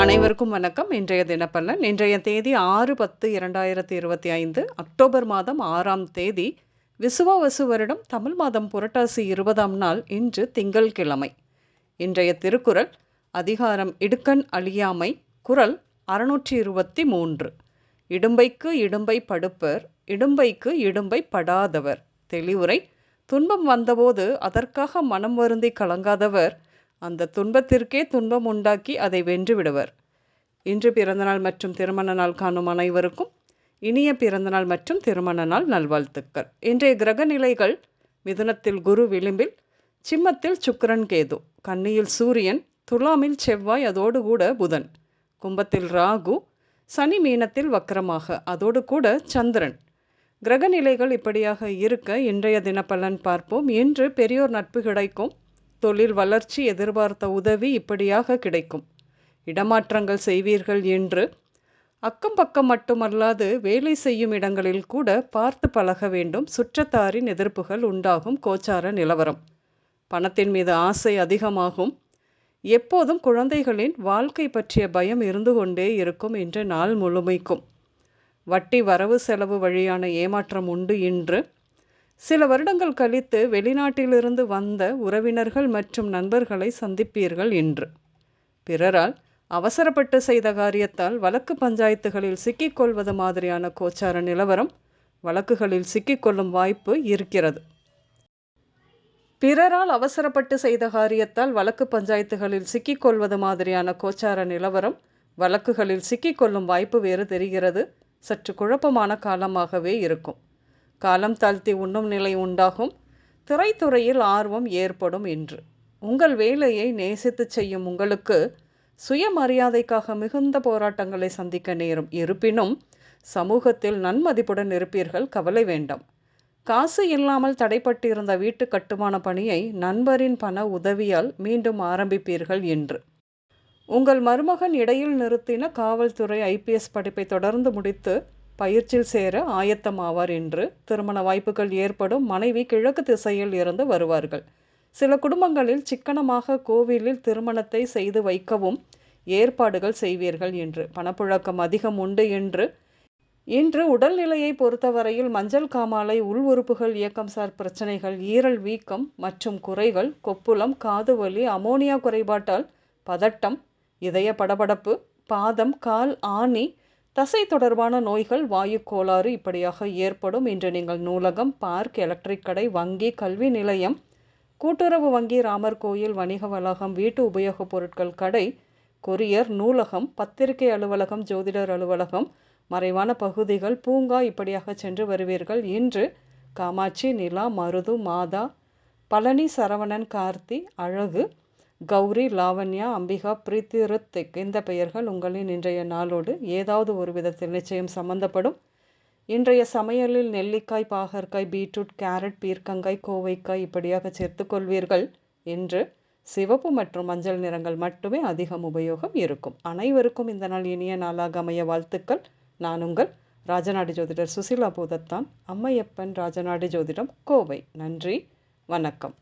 அனைவருக்கும் வணக்கம். இன்றைய தினப்பலன். இன்றைய தேதி ஆறு பத்து இரண்டாயிரத்தி இருபத்தி ஐந்து அக்டோபர் மாதம் ஆறாம் தேதி விசுவாவசு வருடம் தமிழ் மாதம் புரட்டாசி இருபதாம் நாள் இன்று திங்கள்கிழமை. இன்றைய திருக்குறள் அதிகாரம் இடுக்கண் அழியாமை குரல் அறுநூற்றி இருபத்தி மூன்று. இடும்பைக்கு இடும்பை படுப்பர் இடும்பைக்கு இடும்பை படாதவர். தெளிவுரை துன்பம் வந்தபோது அதற்காக மனம் வருந்தி கலங்காதவர் அந்த துன்பத்திற்கே துன்பம் உண்டாக்கி அதை வென்று விடுவர். இன்று பிறந்தநாள் மற்றும் திருமண நாள் காணும் அனைவருக்கும் இனிய பிறந்தநாள் மற்றும் திருமண நாள் நல்வாழ்த்துக்கள். இன்றைய கிரக நிலைகள் மிதுனத்தில் குரு விளிம்பில் சிம்மத்தில் சுக்கரன் கேது கன்னியில் சூரியன் துலாமில் செவ்வாய் அதோடு கூட புதன். கும்பத்தில் ராகு சனி மீனத்தில் வக்கரமாக அதோடு கூட சந்திரன். கிரக நிலைகள் இப்படியாக இருக்க இன்றைய தினப்பலன் பார்ப்போம். இன்று பெரியோர் நட்பு கிடைக்கும். தொழில் வளர்ச்சி எதிர்பார்த்த உதவி இப்படியாக கிடைக்கும். இடமாற்றங்கள் செய்வீர்கள் என்று அக்கம் பக்கம் மட்டுமல்லாது வேலை செய்யும் இடங்களில் கூட பார்த்து பழக வேண்டும். சுற்றத்தாரின் எதிர்ப்புகள் உண்டாகும். கோச்சார நிலவரம். பணத்தின் மீது ஆசை அதிகமாகும். எப்போதும் குழந்தைகளின் வாழ்க்கை பற்றிய பயம் இருந்து கொண்டே இருக்கும் என்று நாள் முழுமைக்கும். வட்டி வரவு செலவு வழியான ஏமாற்றம் உண்டு இன்று. சில வருடங்கள் கழித்து வெளிநாட்டிலிருந்து வந்த உறவினர்கள் மற்றும் நண்பர்களை சந்திப்பீர்கள் என்று. பிறரால் அவசரப்பட்டு செய்த காரியத்தால் வழக்கு பஞ்சாயத்துகளில் சிக்கிக்கொள்வது மாதிரியான கோச்சார நிலவரம் வழக்குகளில் சிக்கிக்கொள்ளும் வாய்ப்பு இருக்கிறது. பிறரால் அவசரப்பட்டு செய்த காரியத்தால் வழக்கு பஞ்சாயத்துகளில் சிக்கிக்கொள்வது மாதிரியான கோச்சார நிலவரம் வழக்குகளில் சிக்கிக்கொள்ளும் வாய்ப்பு வேறு தெரிகிறது. சற்று குழப்பமான காலமாகவே இருக்கும். காலம் தாழ்த்தி உண்ணும் நிலை உண்டாகும். திரைத்துறையில் ஆர்வம் ஏற்படும் என்று உங்கள் வேலையை நேசித்து செய்யும் உங்களுக்கு சுயமரியாதைக்காக மிகுந்த போராட்டங்களை சந்திக்க நேரும். இருப்பினும் சமூகத்தில் நன்மதிப்புடன் இருப்பீர்கள் கவலை வேண்டாம். காசு இல்லாமல் தடைப்பட்டிருந்த வீட்டு கட்டுமான பணியை நண்பரின் பண உதவியால் மீண்டும் ஆரம்பிப்பீர்கள் என்று உங்கள் மருமகன் இடையில் நிறுத்தின காவல்துறை ஐபிஎஸ் படிப்பை தொடர்ந்து முடித்து பயிற்சியில் சேர ஆயத்தமாவார் என்று திருமண வாய்ப்புகள் ஏற்படும் மனைவி கிழக்கு திசையில் இருந்து வருவார்கள். சில குடும்பங்களில் சிக்கனமாக கோவிலில் திருமணத்தை செய்து வைக்கவும் ஏற்பாடுகள் செய்வீர்கள் என்று பணப்புழக்கம் அதிகம் உண்டு என்று இன்று உடல்நிலையை பொறுத்தவரையில் மஞ்சள் காமாலை உள் உறுப்புகள் இயக்கம் சார் பிரச்சனைகள் ஈரல் வீக்கம் மற்றும் குறைகள் கொப்புளம் காது வலி அமோனியா குறைபாட்டால் பதட்டம் இதய படபடப்பு பாதம் கால் ஆணி தசை தொடர்பான நோய்கள் வாயு கோளாறு இப்படியாக ஏற்படும். இன்று நீங்கள் நூலகம் பார்க் எலக்ட்ரிக் கடை வங்கி கல்வி நிலையம் கூட்டுறவு வங்கி ராமர் கோயில் வணிக வளாகம் வீட்டு உபயோகப் பொருட்கள் கடை கொரியர் நூலகம் பத்திரிகை அலுவலகம் ஜோதிடர் அலுவலகம் மறைவான பகுதிகள் பூங்கா இப்படியாக சென்று வருவீர்கள். இன்று காமாட்சி நிலா மருது மாதா பழனி சரவணன் கார்த்தி அழகு கௌரி லாவண்யா அம்பிகா பிரீத்தி ரித்திக் இந்த பெயர்கள் உங்களின் இன்றைய நாளோடு ஏதாவது ஒரு விதத்தில் நிச்சயம் சம்பந்தப்படும். இன்றைய சமையலில் நெல்லிக்காய் பாகற்காய் பீட்ரூட் கேரட் பீர்க்கங்காய் கோவைக்காய் இப்படியாக சேர்த்துக்கொள்வீர்கள் என்று சிவப்பு மற்றும் மஞ்சள் நிறங்கள் மட்டுமே அதிகம் உபயோகம் இருக்கும். அனைவருக்கும் இந்த நாள் இனிய நாளாக அமைய வாழ்த்துக்கள். நான் உங்கள் ராஜநாடி ஜோதிடர் சுசிலா பூதத்தான். அம்மையப்பன் ராஜநாடி ஜோதிடம் கோவை. நன்றி. வணக்கம்.